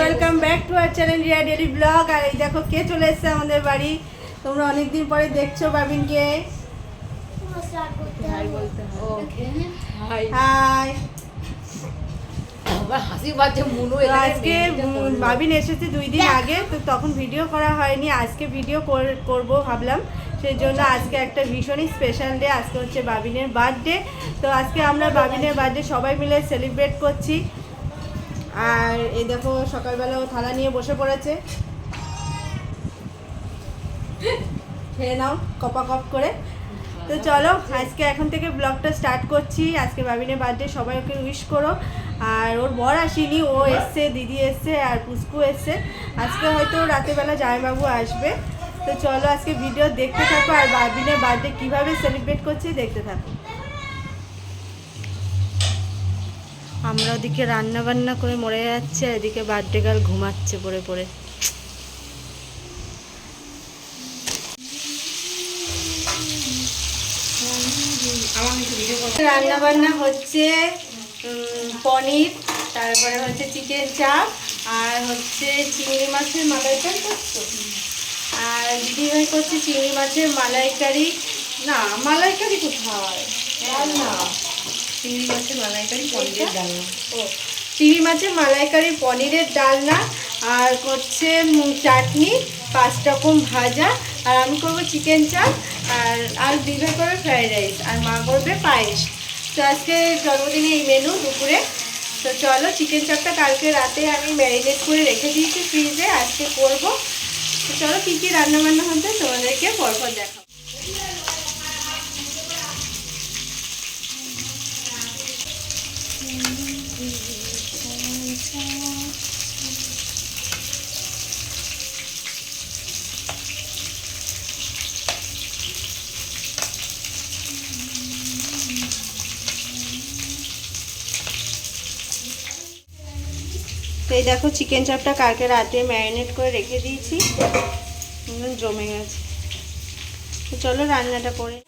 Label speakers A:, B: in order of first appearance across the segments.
A: Welcome back to our channel Riya daily blog আর এই দেখো কে চলে এসেছে আমাদের বাড়ি? তোমরা অনেকদিন পরে দেখছ বাবিনকে। হাই আজকে বাবিন এসেছে দুই দিন আগে তো তখন ভিডিও করা হয়নি। আজকে ভিডিও করব ভাবলাম। সেই জন্য আজকে একটা ভীষণই স্পেশাল ডে আজকে হচ্ছে বাবিনের বার্থডে তো আজকে আমরা বাবিনের বার্থডে সবাই মিলে সেলিব্রেট করছি। আর এই দেখো সকালবেলা ও থালা নিয়ে বসে পড়েছে। খেয়ে নাও, কপা কপ করে। তো চলো, আজকে এখন থেকে ব্লগটা স্টার্ট করছি। আজকে বাবিনের বার্থডে, সবাই ওকে উইশ করো। আর ওর বর আসেনি, ও এসছে, দিদি এসছে, আর পুষ্কু এসছে। আজকে হয়তো রাতেরবেলা জামাইবাবু আসবে। তো চলো, আজকে ভিডিও দেখতে থাকো। আর বাবিনের বার্থডে কীভাবে সেলিব্রেট করছি, দেখতে থাকো। আমরা ওদিকে রান্না বান্না করে মরে যাচ্ছে আর এদিকে বার্থডে গার্ল ঘুমাচ্ছে পড়ে পড়ে। রান্না বান্না হচ্ছে পনির, তারপরে হচ্ছে চিকেন চাপ, আর হচ্ছে চিংড়ি মাছের মালাইকারি করছ? আর দিদিভাই করছে চিংড়ি মাছের মালাইকারি। না, মালাইকারি কোথায়? না চিংড়ি মাছের মালাইকারি পনিরের ডালনা ও চিংড়ি মাছের মালাইকারি পনিরের ডালনা আর হচ্ছে চাটনি পাঁচ রকম ভাজা আর আমি করব চিকেন চাপ আর আর দিদিভাই করবে ফ্রাইড রাইস আর মা করবে পায়েস। তো আজকে জন্মদিনে এই মেনু দুপুরে। তো চলো চিকেন চাপটা কালকে রাতে আমি ম্যারিনেট করে রেখে দিয়েছি ফ্রিজে আজকে করব। তো চলো কী কী রান্না বান্না হচ্ছে তোমাদেরকে পরপর দেখাবো। এই দেখো চিকেন চাপটা কালকে রাতে ম্যারিনেট করে রেখে দিয়েছি। জমে গেছে। চলো রান্নাটা করে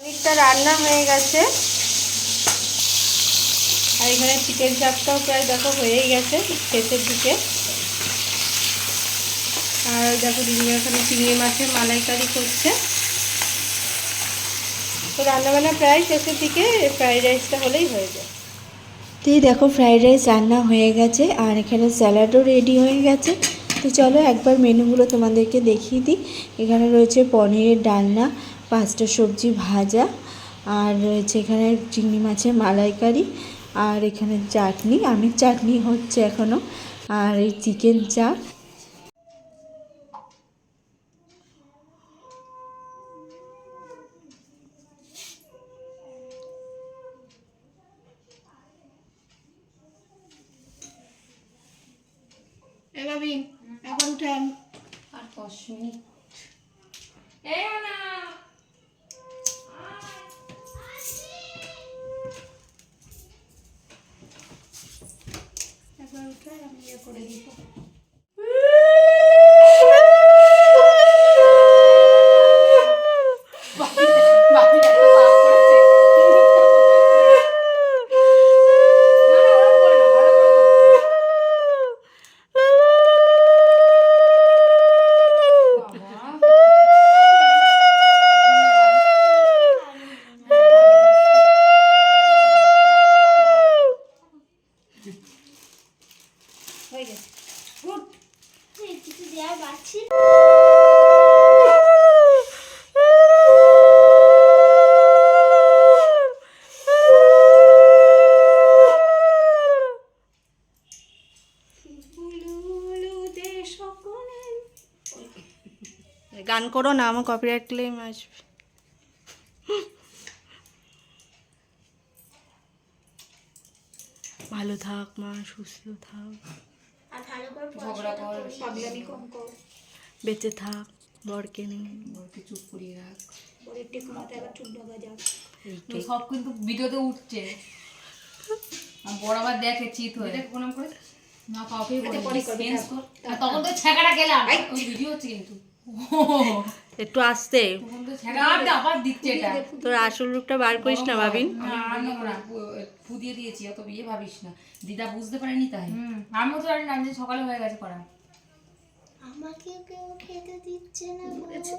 A: অনেকটা রান্না হয়ে গেছে। আর এখানে চিকেন চাপটাও প্রায় দেখো হয়েই গেছে শেষের দিকে। আর দেখো দিদি এখানে চিংড়ি মাছের মালাইকারি করছে। তো রান্নাবান্না প্রায় শেষের দিকে ফ্রাইড রাইসটা হলেই হয়ে যায়।
B: তো দেখো ফ্রাইড রাইস রান্না হয়ে গেছে আর এখানে স্যালাডও রেডি হয়ে গেছে। তো চলো একবার মেনুগুলো তোমাদেরকে দেখিয়ে দিই। এখানে রয়েছে পনিরের ডালনা, পাঁচটা সবজি ভাজা, আর রয়েছে এখানে চিংড়ি মাছের মালাইকারি, আর এখানে চাটনি। আমের চাটনি হচ্ছে এখনও আর এই চিকেন চাপ
A: এভাবে একবার উঠেন
C: আর দশ মিনিট
A: একবার উঠে আমি ইয়ে করে দিব
C: বাপি এত পাপ করেছে না, না, ওরম করে না, ভালো করে করতে হবে। বাবা।
A: হয়ে গেছে
D: কিছু দেওয়া পাচ্ছি
A: বুলু বুলু দেশ গান করো না আমার কপিরাইট ক্লেম আসবে। ভালো থাক মা সুস্থ থাক। বেঁচে থাক বরকে নিয়ে।
C: চুপ করিয়ে রাখ।
D: বরের টেক মাথায় আবার চুল ঢোকা যাক।
C: সব কিন্তু ভিডিওতে উঠছে। বড় আবার দেখে চিত হয়ে। দেখে প্রণাম করে। না কাউকে তখন তো ছ্যাঁকাটা গেলাম। ওই ভিডিও হচ্ছে কিন্তু।
A: একটু আসতে। তোর আসল রূপটা বার করিস না ভাবিন।
C: না আর নেব না ফু দিয়ে দিয়েছি অত বিয়ে ভাবিস না। দিদা বুঝতে পারেনি তাই। আমিও তো জানি না যে সকালে হয়ে গেছে করা।
D: আমাকে কেউ খেতে দিচ্ছে না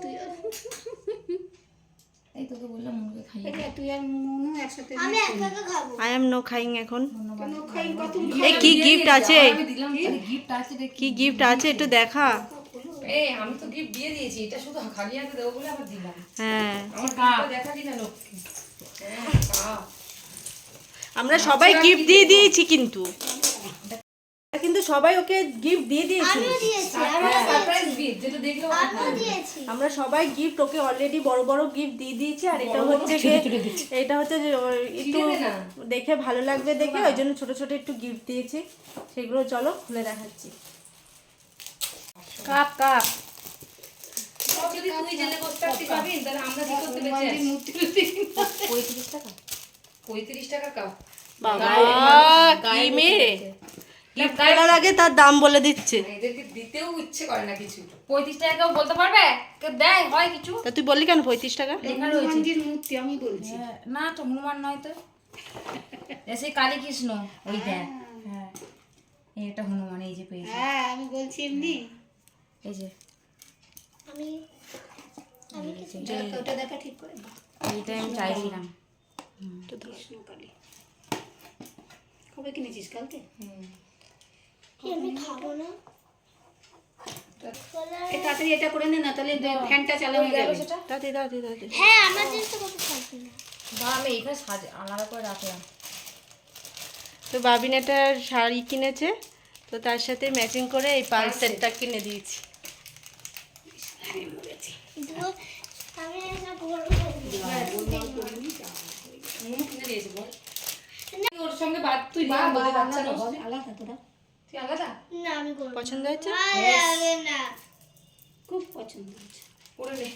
D: তুই
C: এই তোকে বললাম মুখে খাইয়ে
D: তুই আর মনু একসাথে আমি একা একা খাব।
A: আই এম নো খাইং এখন।
D: কেন খাই? কত
A: এই কি গিফট আছে?
C: আমি গিফট আছে
A: কি গিফট আছে একটু দেখা।
C: এই আমি তো গিফট দিয়ে দিয়েছি এটা শুধু খালি হাতে দেবো বলে আবার দিলাম।
A: হ্যাঁ।
C: আমার লোককে হ্যাঁ
A: আমরা সবাই গিফট দিয়ে দিয়েছি কিন্তু। কিন্তু সবাই ওকে গিফট দিয়ে দিয়েছি। আমরা সবাই গিফট ওকে অলরেডি বড় বড় গিফট দিয়ে দিয়েছি আর এটা হচ্ছে এটা হচ্ছে একটু। দেখে ভালো লাগবে দেখে ওই জন্য ছোট ছোট একটু গিফট দিয়েছি। সেগুলো চলো খুলে দেখাচ্ছি। Cup cup.
C: যদি তুই জেলে করতে পারতি পাবি তাহলে আমরা কি করতে বেঁচে আছি? পঁয়ত্রিশ টাকা? পঁয়ত্রিশ টাকা কাপ।
A: বাবা কি মেয়ে? করার আগে তার দাম বলে দিচ্ছে।
C: এদেরকে দিতেও ইচ্ছে করে না কিছু। পঁয়ত্রিশ টাকা কেউ বলতে পারবে? দেয় হয় কিছু?
A: তা তুই বললি কেন পঁয়ত্রিশ টাকা?
C: মূর্তি আমি বলছি। না তো হনুমান নয় তো। এসে কালী কৃষ্ণ ওই দেখ। হ্যাঁ। এই এটা হনুমান এই যে পেয়েছি।
E: হ্যাঁ আমি বলছি এমনি।
C: এই যে।
D: আমি আমি কিছু
E: ওটা দেখা ঠিক করে।
C: এইটা আমি চাইছিলাম
E: কৃষ্ণকালী কবে কিনেছিস? কালকে?
D: কি আমি খাব না?
E: তাড়াতাড়ি এটা করে নে না তাহলে ফ্যানটা যাবে।
D: হ্যাঁ আমার জিনিসটা কত থাকবে না
C: বা আমি সাজা আলাদা করে রাখলাম।
A: তো বাবিন একটা শাড়ি কিনেছে? তো তার সাথে ম্যাচিং করে এই পাল সেটটা কিনে দিয়েছি।
C: মুনু কিনে দিয়েছে বল ওর সঙ্গে বাদ তুই বা বলে বাচ্চা না
E: আলাদা তোরা।
C: তুই আলাদা?
D: না আমি
A: পছন্দ হয়েছে?
E: খুব পছন্দ হয়েছে।
C: করে নে।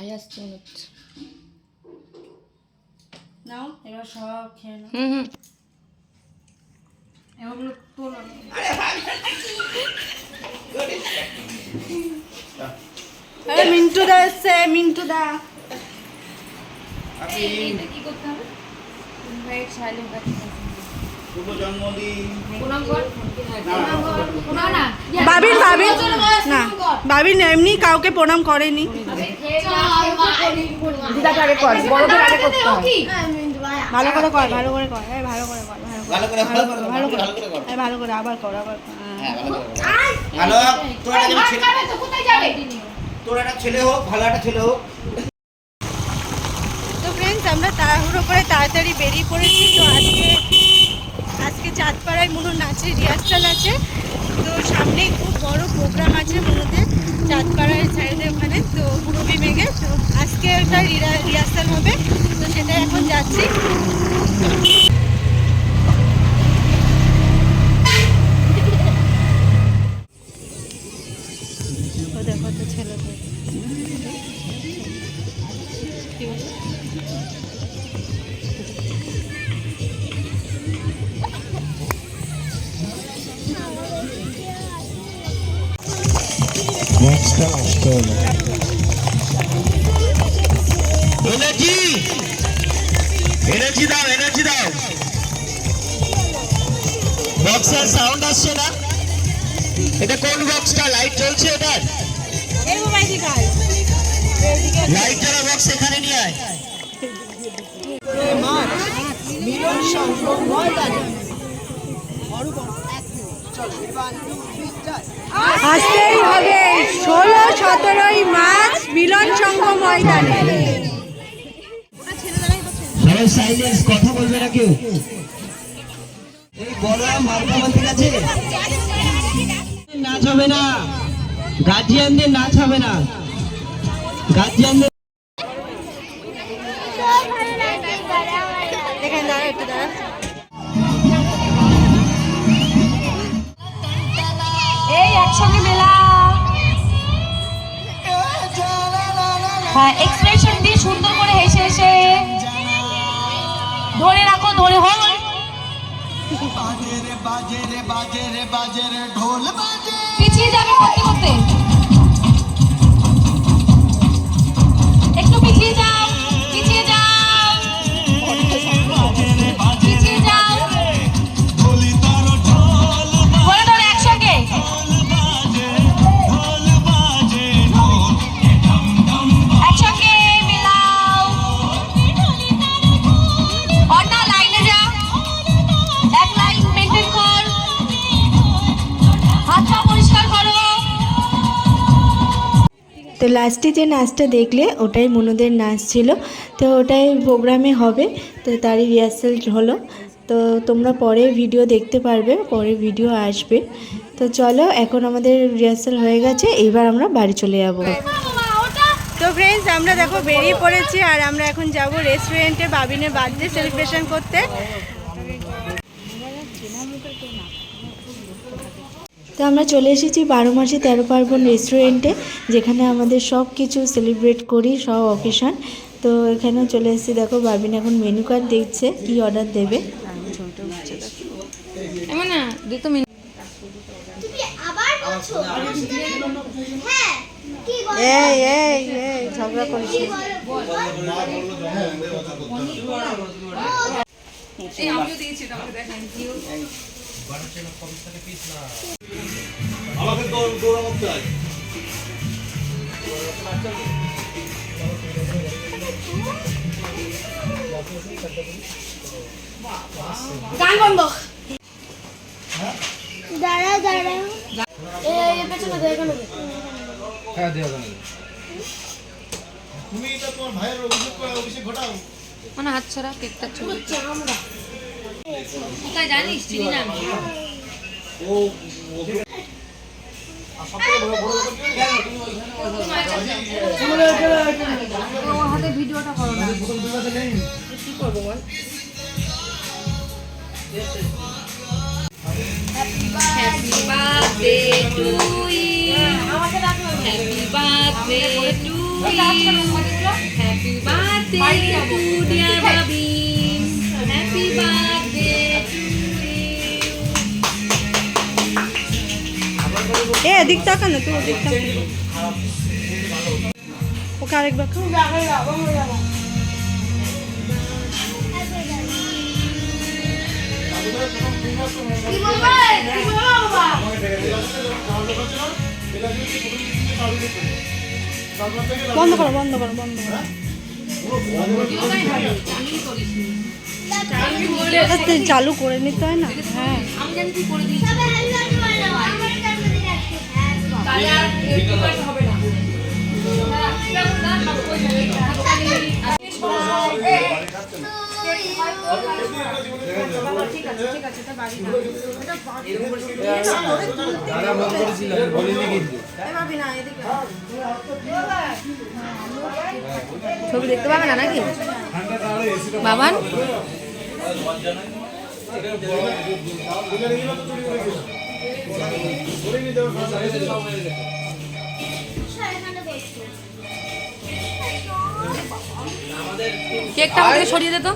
C: ভাই আসছে মনে হচ্ছে।
A: নাও এবার সব খেয়ে নাও।
C: হুম হুম। এগুলো তোলো।
A: মিন্টু দা এসছে মিন্টু দা।
C: এইটা কি করতে হবে? ইনভাইট
F: শুভ জন্মদিন
C: প্রণাম কর না
A: বাবিন বাবিন না এমনি কাউকে প্রণাম করেনি।
C: হয়।
A: ভালো করে কর ভালো করে কর এই ভালো করে কর ভালো করে
F: ভালো করে ভালো করে ভালো করে কর
A: ভালো করে আবার কর আবার হ্যাঁ।
F: হ্যাঁ ভালো করে ভালো তোর একটা তোর একটা ছেলে হোক ভালো একটা ছেলে হোক।
A: তো ফ্রেন্ডস আমরা তাড়াহুড়ো করে তাড়াতাড়ি বেরিয়ে পড়েছি তো আজকে আজকে চাঁদপাড়ায় মনোর নাচের রিহার্সাল আছে। তো সামনেই খুব বড় প্রোগ্রাম আছে মনোদের চাঁদপাড়ায় সাইডে ওখানে, তো পূরবী মেঘে তো আজকে একটা রিহার্সাল হবে। তো সেটা এখন যাচ্ছি।
G: বক্সটা আসতে হলো এনার্জি এনার্জি দাও। এনার্জি দাও বক্সের সাউন্ড আসছে না? এটা কোন বক্সটা লাইট জ্বলছে এটার? লাইট জ্বলা বক্স এখানে নিয়ে আয়।
A: আসতেই হবে ষোলো সতেরোই মার্চ মিলন সংঘ ময়দানে।
G: সাইলেন্স কথা বলবে না কেউ। বলরাম মার্কামান ঠিক আছে নাচ হবে না। গার্জিয়ানদের নাচ হবে না। গার্জিয়ানদের
H: এক্সপ্রেশন দিয়ে সুন্দর করে হেসে হেসে ধরে রাখো ধরে হল। পিছিয়ে যাবে করতে করতে
B: তো লাস্টে যে নাচটা দেখলে, ওটাই মনুদের নাচ ছিল। তো ওটাই প্রোগ্রামে হবে। তো তারই রিহার্সাল হলো। তো তোমরা পরে ভিডিও দেখতে পারবে, পরে ভিডিও আসবে। তো চলো, এখন আমাদের রিহার্সাল হয়ে গেছে। এবার আমরা বাড়ি চলে যাব।
A: তো ফ্রেন্ডস আমরা দেখো বেরিয়ে পড়েছি আর আমরা এখন যাব রেস্টুরেন্টে বাবিনের বার্থডে সেলিব্রেশন করতে।
B: তো আমরা চলে এসেছি বারো মাসে তেরো পার্বণ রেস্টুরেন্টে যেখানে আমাদের সব কিছু সেলিব্রেট করি সব অকেশন তো এখানেও চলে এসেছি। দেখো বাবিন এখন মেনু কার্ড দেখছে কি অর্ডার দেবে।
C: তো মিনিট
D: তুমি হ্যাঁ
C: দিয়েছি তোমাকে দেখ থ্যাংক ইউ
D: দাঁড়া দাঁড়া
C: মানে হাত ছাড়া কেকটা ছবি। কোথায় জানিস চিনি না আমি হাতে ভিডিওটা করো না Happy birthday to you. Happy birthday to you. Happy birthday to dear Bobby.
A: এ এদিক তাকা না তুই ওদিক তাকা ওকে আরেকবার খাও বন্ধ করো বন্ধ করো বন্ধ করো। চালু করে নিতে হয় না? হ্যাঁ।
C: ছবি দেখতে পাবে না নাকি? বাবান? কেকটা সরিয়ে দে তো।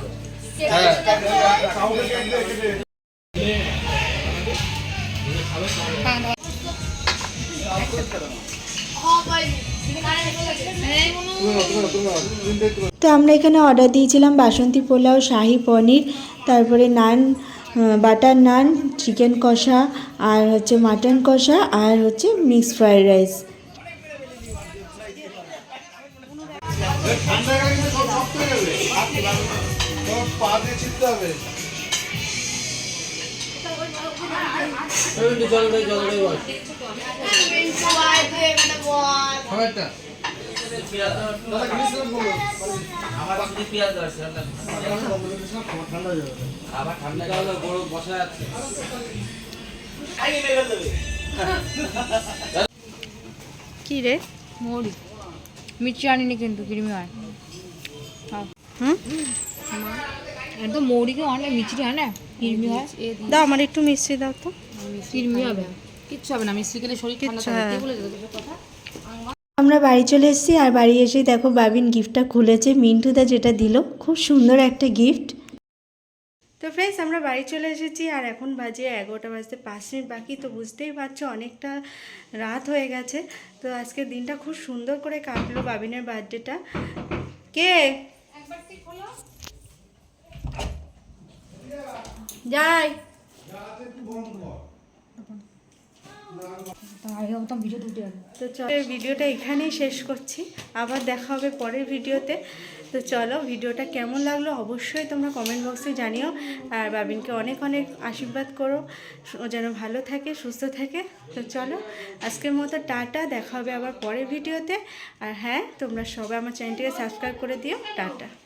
B: তো আমরা এখানে অর্ডার দিয়েছিলাম বাসন্তী পোলাও, শাহি পনির, তারপরে নান বাটার নান চিকেন কষা আর হচ্ছে মাটন কষা আর হচ্ছে মিক্স ফ্রাইড রাইস।
I: আবার ঠান্ডা গেল বড় বসা যাচ্ছে
H: কি রে?
C: মৌরি মিষ্টি আনিনি কিন্তু কিরমি হয়।
H: হুম?
C: একদম মৌরিকে অনেক মিষ্টি হয় না? কিরমি হয়।
H: দাও আমার একটু মিষ্টি দাও তো।
C: কিরমি হবে। কিচ্ছু হবে না মিষ্টি খেলে শরীর ঠান্ডা
H: কিচ্ছু,
C: থাকে
H: হ্যাঁ।
C: বলে কথা?
A: আমরা বাড়ি চলে এসেছি আর বাড়ি এসে দেখো বাবিন গিফটটা খুলেছে। মিন্টুদা যেটা দিল, খুব সুন্দর একটা গিফট তো ফ্রেন্ডস আমরা বাড়ি চলে এসেছি আর এখন বাজে এগারোটা বাজতে পাঁচ মিনিট বাকি, তো বুঝতেই পারছ অনেকটা রাত হয়ে গেছে। তো আজকের দিনটা খুব সুন্দর করে কাটলো বাবিনের বার্থডেটা কে? যাই। তো চলো ভিডিওটা এখানেই শেষ করছি। আবার দেখা হবে পরের ভিডিওতে। তো চলো, ভিডিওটা কেমন লাগল অবশ্যই তোমরা কমেন্ট বক্সে জানিও। আর বাবিনকে অনেক অনেক আশীর্বাদ করো। ও যেন ভালো থাকে, সুস্থ থাকে। তো চলো, আজকের মতো টাটা, দেখা হবে আবার পরের ভিডিওতে। আর হ্যাঁ তোমরা সবাই আমার চ্যানেলটিকে সাবস্ক্রাইব করে দিও। টাটা।